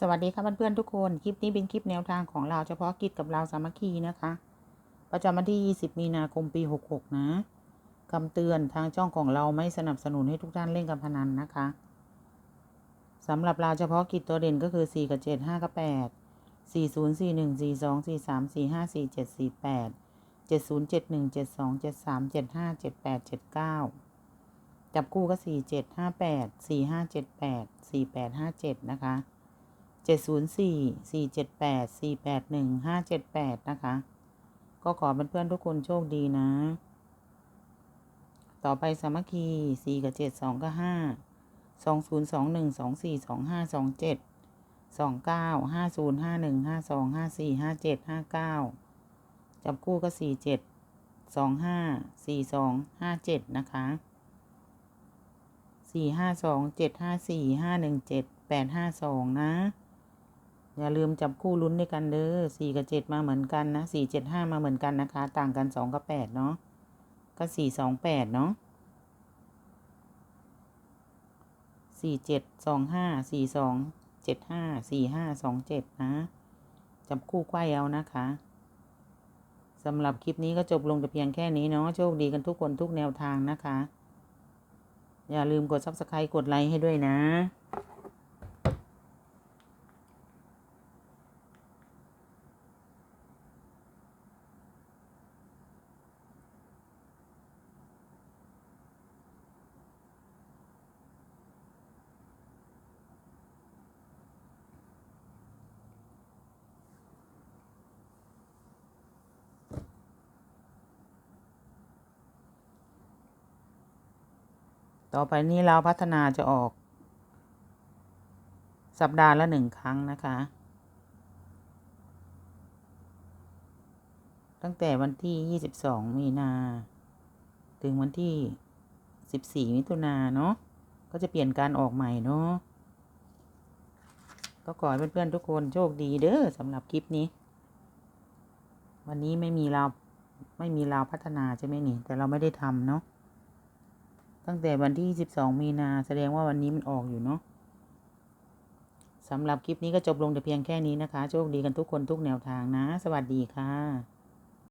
สวัสดีค่ะเพื่อนๆทุกคน คลิปนี้เป็นคลิปแนวทางของเราเฉพาะกิจกับเราสามัคคีนะคะ ประจำวันที่ 20 มีนาคมปี 66 นะคำเตือนทางช่องของเราไม่สนับสนุนให้ทุกท่านเล่นการพนันนะคะสำหรับเราเฉพาะกิจตัวเด่นก็คือ 4 กับ 7 5 กับ 8 4 0 4 1 4 2 4 3 4 5 4 7 4 8 7 0 7 1 7 2 7 3 7 5 7 8 7 9 จับคู่ก็ 4 7 5 8 4 5 7 8 4 8 5 7 นะคะ เจ็ดศูนย์สี่สี่เจ็ดแปดสี่แปดหนึ่งห้าเจ็ดแปดนะคะ ก็ขอเพื่อนๆทุกคนโชคดีนะ ต่อไปสามัคคีสี่กับเจ็ดสองกับห้าสองศูนย์สองหนึ่งสองสี่สองห้าสองเจ็ดสองเก้าห้าศูนย์ห้าหนึ่งห้าสองห้าสี่ห้าเจ็ดห้าเก้าจับคู่ก็สี่เจ็ดสองห้าสี่สองห้าเจ็ดนะคะสี่ห้าสองเจ็ดห้าสี่ห้าหนึ่งเจ็ดแปดห้าสองนะ อย่าลืมจับคู่ลุ้นด้วยกันเด้อสี่กับเจ็ดมาเหมือนกันนะสี่เจ็ดห้ามาเหมือนกันนะคะ ต่างกันสองกับแปดเนาะก็สี่สองแปดเนาะสี่เจ็ดสองห้าสี่สองเจ็ดห้าสี่ห้าสองเจ็ดนะจับคู่ไขว้เอานะคะสำหรับคลิปนี้ก็จบลงแต่เพียงแค่นี้เนาะโชคดีกันทุกคนทุกแนวทางนะคะ อย่าลืมกด subscribe กดไลค์ให้ด้วยนะ ต่อไปนี้เราพัฒนาจะออก สัปดาห์ละหนึ่งครั้งนะคะ ตั้งแต่วันที่ 22 มีนา ถึงวันที่ 14 มิถุนาเนาะ ก็จะเปลี่ยนการออกใหม่เนาะ ก็ขอให้เพื่อนๆทุกคนโชคดีเด้อสำหรับคลิปนี้ วันนี้ไม่มีเราไม่มีเราพัฒนาใช่ไหมนี่ แต่เราไม่ได้ทำเนาะ ตั้งแต่วันที่ 12 มีนาแสดงว่าวันนี้มันออกอยู่เนาะสำหรับคลิปนี้ก็จบลงแต่เพียงแค่นี้นะคะ โชคดีกันทุกคนทุกแนวทางนะ สวัสดีค่ะ